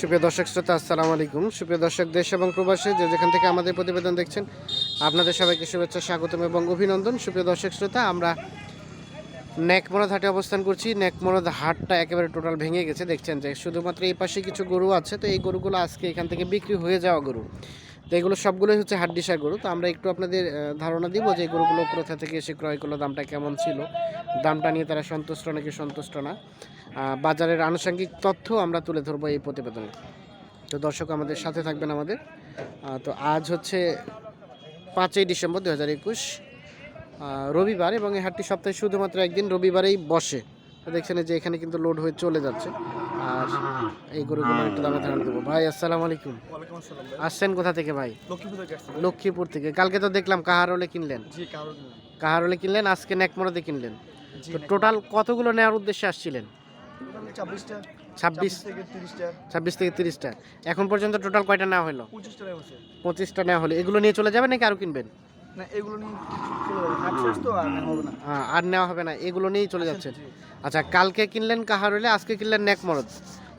সুপ্রিয় দর্শক শ্রোতা, আসসালামু আলাইকুম। সুপ্রিয় দর্শক, দেশ এবং প্রবাসী যে যেখান থেকে আমাদের প্রতিবেদন দেখছেন, আপনাদের সবাইকে শুভেচ্ছা, স্বাগতম এবং অভিনন্দন। সুপ্রিয় দর্শক শ্রোতা, আমরা নেকমরদ হাটে অবস্থান করছি। নেকমরদ হাটটা একেবারে টোটাল ভেঙে গেছে। দেখছেন যে শুধুমাত্র এই পাশে কিছু গরু আছে, তো এই গরুগুলো আজকে এখান থেকে বিক্রি হয়ে যাওয়া গরু। তো এগুলো সবগুলোই হচ্ছে হাড্ডিসার গরু। তো আমরা একটু আপনাদের ধারণা দিব যে গরুগুলো কোথা থেকে এসে ক্রয় করল, দামটা কেমন ছিল? দামটা নিয়ে তারা সন্তুষ্ট নাকি সন্তুষ্ট না? বাজারের আনুষঙ্গিক তথ্য আমরা তুলে ধরবো এই প্রতিবেদনে। তো দর্শক আমাদের সাথে থাকবেন আমাদের। তো আজ হচ্ছে পাঁচই ডিসেম্বর দু হাজার একুশ রবিবার এবং এই হাটটি সপ্তাহে শুধুমাত্র একদিন রবিবারেই বসে। তো দেখছেন যে এখানে কিন্তু লোড হয়ে চলে যাচ্ছে। আর এই গরুগুলো একটু দামে ধারণা দেবো ভাই আসসালামু আলাইকুম। আসছেন কোথা থেকে ভাই? লক্ষ্মীপুর থেকে কালকে তো দেখলাম কাহারলে কিনলেন। কাহারলে কিনলেন আজকে নেকমরদে কিনলেন। তো টোটাল কতগুলো নেওয়ার উদ্দেশ্যে আসছিলেন? ছাব্বিশটা ছাব্বিশ। থেকে তিরিশটা। ছাব্বিশ থেকে তিরিশটা। এখন পর্যন্ত টোটাল কয়টা নেওয়া হলো? পঁচিশটা নেওয়া পঁচিশটা নেওয়া হলো। এগুলো নিয়ে চলে যাবে নাকি আরও কিনবেন? না এগুলো নিয়ে চলে যাবে। হাট শেষ তো আর নেওয়া হবে না। আহ, আর নেওয়া হবে না। এগুলো নিয়েই চলে যাচ্ছেন। আচ্ছা কালকে কিনলেন কাহারলে আজকে কিনলেন নেকমরদ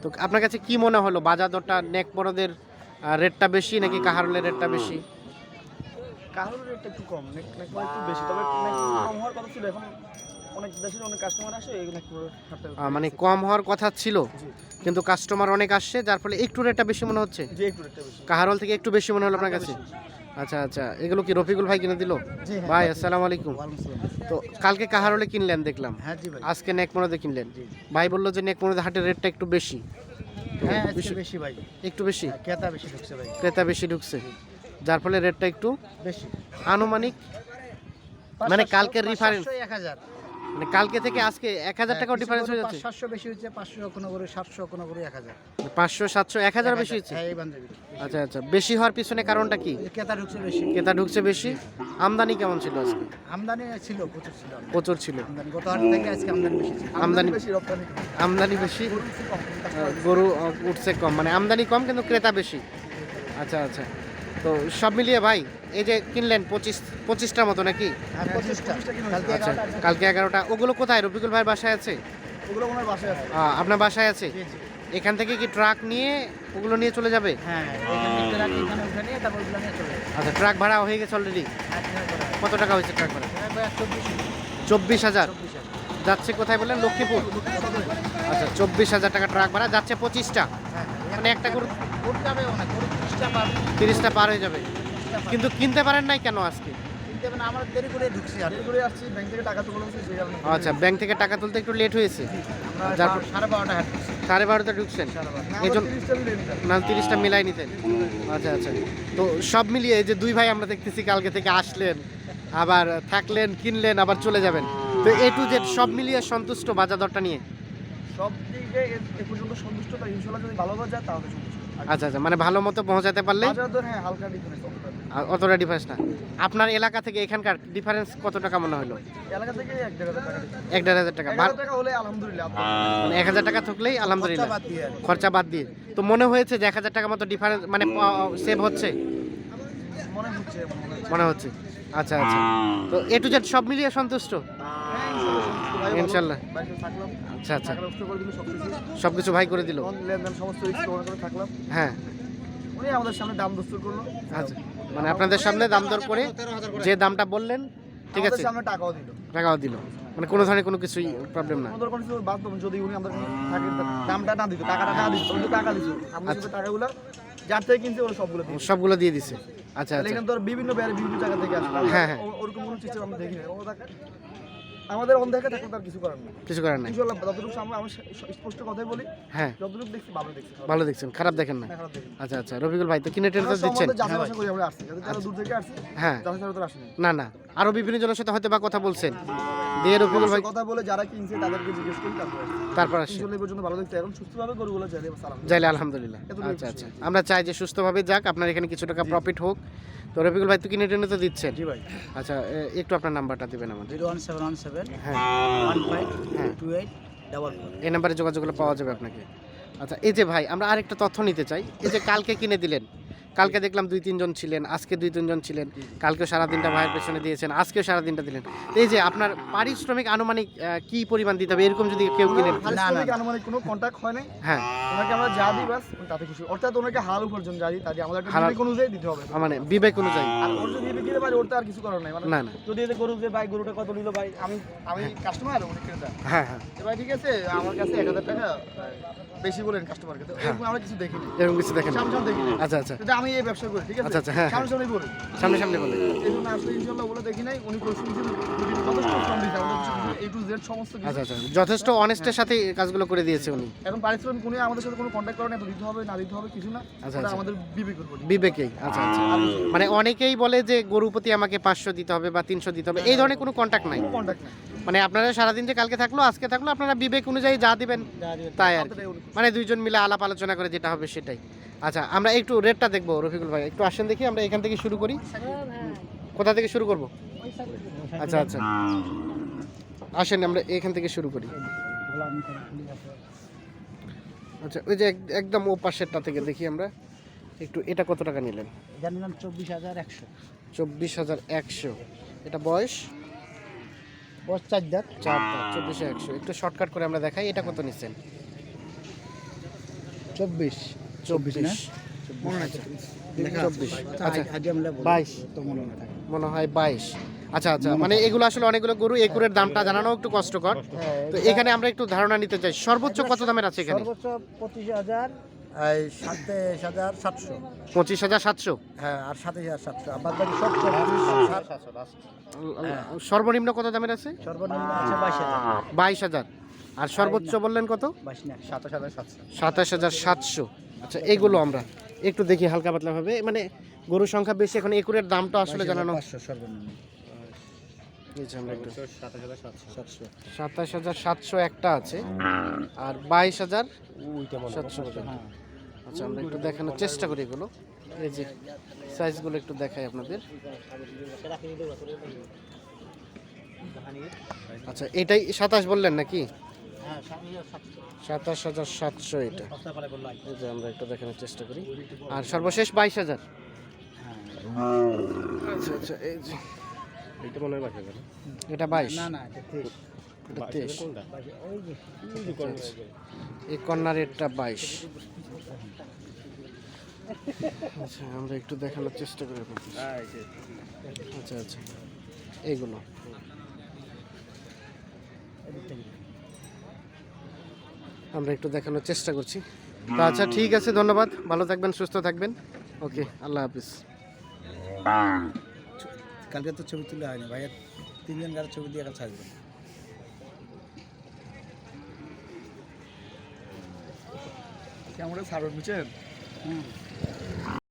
তো আপনার কাছে কি মনে হলো? বাজার দরটা নেকমরদের আহ, রেটটা বেশি নাকি কাহারলের রেটটা বেশি? কারোর রেটটা একটু কম। নেক নেক একটু বেশি। তবে কম হওয়ার কথা ছিল এখন অনেক দেশের অনেক কাস্টমার আসে মানে কম হওয়ার কথা ছিল কিন্তু কাস্টমার অনেক আসছে যার ফলে একটু রেটটা বেশি মনে হচ্ছে? জি একটু রেটটা বেশি। কাহারল থেকে একটু বেশি মনে হলো আপনার কাছে? আচ্ছা আচ্ছা এগুলো কি রফিকুল ভাই কিনে দিল? হ্যাঁ ভাই আসসালামু আলাইকুম। তো কালকে কাহারলে কিনলেন দেখলাম। হ্যাঁ জি ভাই। আজকে নেকমরদে কিনলেন। ভাই বলল যে নেকমরদে হাটের রেটটা একটু বেশি। হ্যাঁ বেশি- বেশি ভাই। একটু বেশি? ক্রেতা বেশি ঢুকছে ভাই। ক্রেতা বেশি ঢুকছে। যার ফলে রেটটা একটু বেশি। আনুমানিক মানে কালকের reference- এক হাজার। মানে কালকে থেকে আজকে এক হাজার টাকাও ডিফারেন্স হয়ে যাচ্ছে। সাতশো বেশি হচ্ছে পাঁচশো কোনো করে সাতশো কোনো করে এক হাজার। পাঁচশো সাতশো এক হাজার বেশি হচ্ছে? হ্যাঁ আচ্ছা আচ্ছা বেশি হওয়ার পিছনে কারণটা কি? ক্রেতা ঢুকছে বেশি। ক্রেতা ঢুকছে বেশি? আমদানি কেমন ছিল আজকে? আমদানি ছিল প্রচুর ছিল প্রচুর ছিল। গত হাট থেকে আজকে আমদানি বেশি ছিল। আমদানি- বেশি রপ্তানি আমদানি বেশি? গরু উঠছে কম। মানে আমদানি কম কিন্তু ক্রেতা বেশি। আচ্ছা আচ্ছা। তো সব মিলিয়ে ভাই এই যে কিনলেন পঁচিশ পঁচিশটার মতো নাকি? হ্যাঁ আচ্ছা এগারোটা। কালকে এগারোটা। ওগুলো কোথায়? রফিকুল ভাইয়ের বাসায় আছে? ওগুলো ওনার বাসায় আছে। আহ, আপনার বাসায় আছে? এখান থেকে কি ট্রাক নিয়ে ওগুলো নিয়ে চলে যাবে? হ্যাঁ আচ্ছা ট্রাক ভাড়া হয়ে গেছে অলরেডি হ্যাঁ কত টাকা হয়েছে ট্রাক ভাড়া? চব্বিশ হাজার। যাচ্ছে কোথায় বললেন? লক্ষ্মীপুর। আচ্ছা চব্বিশ হাজার টাকা ট্রাক ভাড়া যাচ্ছে পঁচিশটা। মানে একটা গরু তিরিশটা পার হয়ে যাবে। কিন্তু কিনতে পারেন নাই কেন আজকে? আচ্ছা ব্যাংক থেকে টাকা তুলতে একটু লেট হয়েছে। সাড়ে বারোটা ঢুকছেন? না তিরিশটা মিলাই নিতেন। আচ্ছা আচ্ছা। তো সব মিলিয়ে এই যে দুই ভাই আমরা দেখতেছি কালকে থেকে আসলেন আবার থাকলেন কিনলেন আবার চলে যাবেন। তো এ টু জেড সব মিলিয়ে সন্তুষ্ট বাজার দরটা নিয়ে? সব দিকে এ- পর্যন্ত সন্তুষ্ট ইনশাল্লাহ যদি ভালো যায় তাহলে সন্তুষ্ট। আচ্ছা আচ্ছা মানে ভালো মতো পৌঁছাতে পারলে হ্যাঁ হালকা ডিফারেন্স অতটা ডিফারেন্স না। আপনার এলাকা থেকে এখানকার ডিফারেন্স কত টাকা মনে হলো? এলাকা থেকে এক দেড় হাজার টাকা এক দেড় হাজার টাকা। টাকা হলে আলহামদুলিল্লাহ মানে এক হাজার টাকা থাকলেই আলহামদুলিল্লাহ। খরচা বাদ দিয়ে। তো মনে হয়েছে যে এক হাজার টাকা মতো ডিফারেন্স মানে সেভ হচ্ছে? মনে হচ্ছে মনে হচ্ছে। আচ্ছা আচ্ছা। তো এ টু জেড সব মিলিয়ে সন্তুষ্ট? ইনশাল্লাহ। আচ্ছা আচ্ছা। সব কিছু ভাই করে দিল? লেনদেন সমস্ত থাকলাম। হ্যাঁ। আমাদের সামনে দাম দস্তুর করল। আচ্ছা মানে আপনাদের সামনে দাম দর করে যে দামটা বললেন ঠিক আছে সামনে টাকাও দিল। টাকাও দিল। মানে কোনো ধরনের কোনো কিছুই প্রবলেম না। দেবো যদি উনি আমাদের দামটা না দিত টাকাটা না দিত টাকা দিত আমরা টাকাগুলো যার থেকে কিনছে ওরা সবগুলো সবগুলো দিয়ে দিছে। আচ্ছা আচ্ছা। এখানে তো বিভিন্ন বিভিন্ন জায়গা থেকে আসে হ্যাঁ, হ্যাঁ। ওরকম কোনো সিস্টেম আমরা দেখি না আমাদের অন্ধেকে থাকলে তার কিছু করার নেই। কিছু করার নেই। ইনশাআল্লাহ যতটুকু আমরা আমি স্পষ্ট কথাই বলি হ্যাঁ। যতটুকু দেখছি ভালো দেখছি। ভালো দেখছেন খারাপ দেখেন না। না। আচ্ছা আচ্ছা রবিকুল ভাই তো কিনে টেনে দিচ্ছেন? আমরা যাচাই বাছাই করি আমরা আসছি। যাদের যারা দূর থেকে আসছে হ্যাঁ। যাচাই ছাড়া তো আসেনি না না। আরও বিভিন্ন জনের সাথে হয়তো বা কথা বলছেন। দিয়ে রবিকুল ভাই কথা বলে যারা কিনছে তাদেরকে জিজ্ঞেস করি তারপর এই পর্যন্ত ভালো দেখতে এখন সুস্থভাবে গরুগুলো চাইলে সালাম। যাইলে আলহামদুলিল্লাহ। আচ্ছা আচ্ছা। আমরা চাই যে সুস্থভাবে যাক আপনার এখানে কিছু টাকা প্রফিট হোক। তো রফিকুল ভাই তো কিনে টেনে তো দিচ্ছেন। জি ভাই। আচ্ছা একটু আপনার নাম্বারটা দিবেন আমাদের। Zero one seven one seven হ্যাঁ। ওয়ান ফাইভ হ্যাঁ। টু এইট ডাবল এই নাম্বারে যোগাযোগ করলে পাওয়া যাবে আপনাকে। আচ্ছা এই যে ভাই আমরা আরেকটা তথ্য নিতে চাই। এই যে কালকে কিনে দিলেন কালকে দেখলাম দুই তিনজন ছিলেন আজকে দুই তিনজন ছিলেন কালকেও সারাদিনটা ভাইয়ের পেছনে দিয়েছেন আজকেও সারাদিনটা দিলেন। এই যে আপনার পারিশ্রমিক আনুমানিক কি পরিমাণ দিতে হবে? এরকম যদি কেউ কিনেন আনুমানিক কোনো কন্ট্যাক্ট হয় নাই। হ্যাঁ। ওনাকে আমরা যা দিই বাস তাতে খুশি। অর্থাৎ ওনাকে হাল উপার্জন যা দিই আমাদের বিবেক অনুযায়ী দিতে হবে। মানে বিবেক অনুযায়ী। আর ওর যদি বিবেক পারে ওর তো আর কিছু করার নাই। মানে না না। যদি এতে গরু যে ভাই গরুটা কত নিল ভাই? আমি আমি কাস্টমার উনি ক্রেতা। হ্যাঁ হ্যাঁ। ভাই ঠিক আছে আমার কাছে এক হাজার টাকা বেশি বলেন কাস্টমার কাছে এরকম আমরা কিছু দেখিনি। এরকম কিছু দেখেন। আচ্ছা আচ্ছা। আমি এই ব্যবসা করি ঠিক আছে? আচ্ছা, আচ্ছা, হ্যাঁ, হ্যাঁ। সামসামই বলি। সামনে সামনে বলে। এই জন্য আসলে ইনশাল্লাহ ওগুলো দেখি নাই উনি দিন যথেষ্ট শ্রম দিয়েছে আমাদের এ টু জেড সমস্ত কিছু। আচ্ছা আচ্ছা যথেষ্ট অনেস্টের সাথে কাজগুলো করে দিয়েছে উনি। এখন পারিশ্রমিক উনি আমাদের সাথে কোনো কন্ট্যাক্ট করে না তো দিতে হবে না দিতে হবে কিছু না আচ্ছা, আচ্ছা। আমাদের বিবেকের উপর বিবেকেই আচ্ছা আচ্ছা। মানে অনেকেই বলে যে গরু প্রতি আমাকে পাঁচশো দিতে হবে বা তিনশো দিতে হবে এই ধরনের কোনো কন্ট্যাক্ট নাই। কোনো কন্ট্যাক্ট নাই। মানে আপনারা সারাদিন যে কালকে থাকল আজকে থাকল আপনারা বিবেক অনুযায়ী যা দিবেন তাই আর। মানে দুইজন মিলে আলাপ আলোচনা করে যেটা হবে সেটাই। আচ্ছা আমরা একটু রেটটা দেখব রফিকুল ভাই। একটু আসেন দেখি আমরা এখান থেকে শুরু করি। কোথা থেকে শুরু করব? আচ্ছা আচ্ছা। আসেন আমরা এখান থেকে শুরু করি। আচ্ছা ওই যে এক- একদম ও পাশেরটা থেকে দেখি আমরা। একটু এটা কত টাকা নিলেন? জানিলাম চব্বিশ হাজার একশো। চব্বিশ হাজার একশো। এটা বয়স? বয়স চার দাঁত। চার চব্বিশে একশো। একটু শর্টকাট করে আমরা দেখাই এটা কত নিচ্ছেন? চব্বিশ। চব্বিশ না? মনে হয় বাইশ। আচ্ছা আচ্ছা। মানে এগুলো আসলে অনেকগুলো গরু একুরের দামটা জানানো একটু কষ্টকর। তো এখানে আমরা একটু ধারণা নিতে চাই। সর্বোচ্চ কত দামের আছে এখানে? সর্বোচ্চ পঁচিশ হাজার সাতশো। পঁচিশ হাজার সাতশো? হ্যাঁ আর সাতাইশ হাজার সাতশো। চব্বিশ সর্বনিম্ন কত দামের আছে? সর্বনিম্ন আছে বাইশ হাজার। আর সর্বোচ্চ বললেন কত? সাতাশ হাজার সাতশো। সাতাশ হাজার সাতশো। আচ্ছা এগুলো আমরা একটু দেখি হালকা পাতলা ভাবে। মানে গরুর সংখ্যা বেশি এখন একুরের দামটা আসলে জানানো সাতাশ হাজার সাতশো। একটা আছে। আর বাইশ হাজার সাতশো হ্যাঁ আচ্ছা আমরা একটু দেখানোর চেষ্টা করি এগুলো। এই যে সাইজগুলো একটু দেখাই আপনাদের। আচ্ছা এটাই সাতাশ বললেন নাকি? সাতশো। সাতাশ হাজার সাতশো এটা। এই যে আমরা একটু দেখানোর চেষ্টা করি। আর সর্বশেষ বাইশ হাজার। আচ্ছা আচ্ছা এই যে। এটা মনে হয় বাইশ হাজার এটা বাইশ। না না এটা তেইশ। বাইশ, আচ্ছা, আচ্ছা। এই কর্নার রেটটা বাইশ। আচ্ছা আমরা একটু দেখানোর চেষ্টা করি আচ্ছা আচ্ছা। এইগুলো। আমরা একটু দেখানোর চেষ্টা করছি। তো আচ্ছা ঠিক আছে ধন্যবাদ। ভালো থাকবেন সুস্থ থাকবেন। ওকে আল্লাহ হাফিজ। কালকে তো ছবি তুলে হয়নি ভাইয়ের তিনজন গাড়ির ছবি দিয়ে একটা ছাড়বেন কেমন সার্ভে বুঝছেন হুম।